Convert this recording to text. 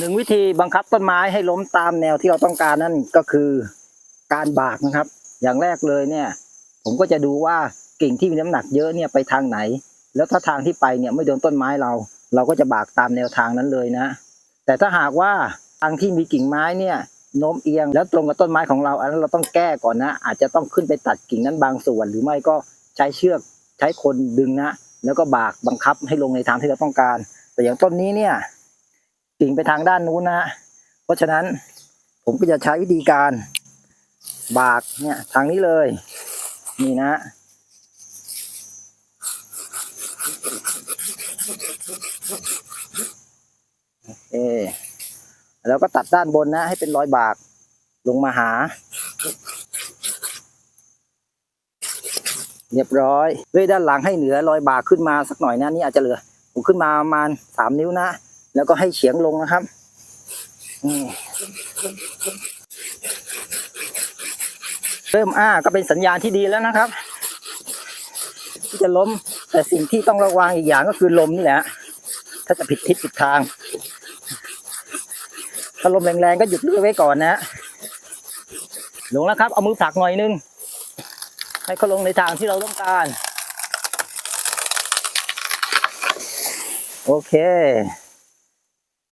หนึ่งวิธีบังคับต้นไม้ให้ล้มตามแนวที่เราต้องการนั่นก็คือการบากนะครับ อย่างแรกเลยเนี่ย ผมก็จะดูว่ากิ่งที่มีน้ำหนักเยอะเนี่ยไปทางไหน แล้วถ้าทางที่ไปเนี่ยไม่โดนต้นไม้เรา เราก็จะบากตามแนวทางนั้นเลยนะ แต่ถ้าหากว่าทางที่มีกิ่งไม้เนี่ยโน้มเอียงแล้วตรงกับต้นไม้ของเราอันนั้นเราต้องแก้ก่อนนะ อาจจะต้องขึ้นไปตัดกิ่งนั้นบางส่วน หรือไม่ก็ใช้เชือกใช้คนดึงนะ แล้วก็บากบังคับให้ลงในทางที่เราต้องการ แต่อย่างต้นนี้เนี่ย กิ่งไปทางด้านนู้นนะเพราะฉะนั้นผมก็จะใช้วิธีการบากเนี่ยทางนี้เลย นี่นะโอแล้วก็ตัดด้านบนนะ ให้เป็นรอยบากลงมาหา เรียบร้อยด้วยด้านหลังให้เหนือรอยบากขึ้นมาสักหน่อยนะนี่อาจจะเหลือผมขึ้นมาประมาณสามนิ้วนะ แล้วก็ให้เฉียงลงนะครับเริ่มอ้าก็เป็นสัญญาณที่ดีแล้วนะครับ ที่จะล้มแต่สิ่งที่ต้องระวังอีกอย่างก็คือลมนี่แหละถ้าจะผิดทิศผิดทาง ถ้าลมแรงๆก็หยุดเลื่อยไว้ก่อนนะลงแล้วครับ เอามือผลักหน่อยนึง ให้เขาลงในทางที่เราต้องการ โอเค